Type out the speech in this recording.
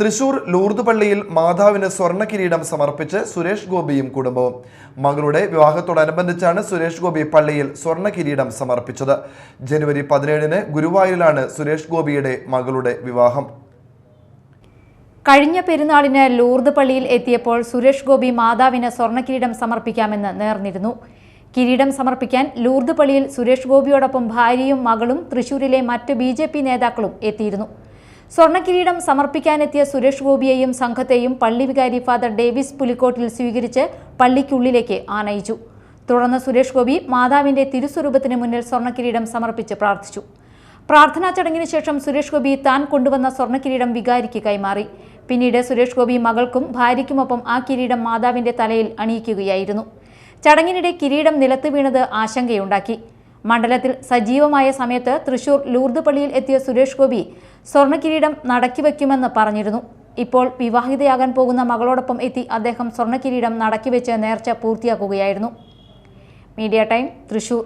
Thrissur Lourdes പള്ളിയിൽ മാതാവിന് സ്വർണ കിരീടം സമർപ്പിച്ച് സുരേഷ് ഗോപിയും കുടുംബവും. മകളുടെ വിവാഹത്തോടനുബന്ധിച്ചാണ് സുരേഷ് ഗോപി പള്ളിയിൽ സ്വർണ കിരീടം സമർപ്പിച്ചത്. ജനുവരി പതിനേഴിന് ഗുരുവായൂരിലാണ് സുരേഷ് ഗോപിയുടെ മകളുടെ വിവാഹം. കഴിഞ്ഞ പെരുന്നാളിന് ലൂർദ് പള്ളിയിൽ എത്തിയപ്പോൾ സുരേഷ് ഗോപി മാതാവിന് സ്വർണ കിരീടം സമർപ്പിക്കാമെന്ന് നേർന്നിരുന്നു. കിരീടം സമർപ്പിക്കാൻ ലൂർദ് പള്ളിയിൽ സുരേഷ് ഗോപിയോടൊപ്പം ഭാര്യയും മകളും തൃശൂരിലെ മറ്റ് ബി നേതാക്കളും എത്തിയിരുന്നു. സ്വർണക്കിരീടം സമർപ്പിക്കാനെത്തിയ സുരേഷ് ഗോപിയെയും സംഘത്തെയും പള്ളി വികാരി ഫാദർ ഡേവിസ് പുലിക്കോട്ടിൽ സ്വീകരിച്ച് പള്ളിക്കുള്ളിലേക്ക് ആനയിച്ചു. തുടർന്ന് സുരേഷ് ഗോപി മാതാവിന്റെ തിരുസ്വരൂപത്തിന് മുന്നിൽ സ്വർണക്കിരീടം സമർപ്പിച്ച് പ്രാർത്ഥിച്ചു. പ്രാർത്ഥനാ ചടങ്ങിന് ശേഷം സുരേഷ് ഗോപി താൻ കൊണ്ടുവന്ന സ്വർണക്കിരീടം വികാരിക്ക് കൈമാറി. പിന്നീട് സുരേഷ് ഗോപി മകൾക്കും ഭാര്യയ്ക്കുമൊപ്പം ആ കിരീടം മാതാവിന്റെ തലയിൽ അണിയിക്കുകയായിരുന്നു. ചടങ്ങിനിടെ കിരീടം നിലത്ത് വീണത് ആശങ്കയുണ്ടാക്കി. മണ്ഡലത്തിൽ സജീവമായ സമയത്ത് തൃശൂർ ലൂർദ് പള്ളിയിൽ എത്തിയ സുരേഷ് ഗോപി സ്വർണക്കിരീടം നടക്കി വയ്ക്കുമെന്ന് പറഞ്ഞിരുന്നു. ഇപ്പോൾ വിവാഹിതയാകാൻ പോകുന്ന മകളോടൊപ്പം എത്തി അദ്ദേഹം സ്വർണക്കിരീടം നടക്കി വെച്ച് നേർച്ച പൂർത്തിയാക്കുകയായിരുന്നു. Media time Thrissur.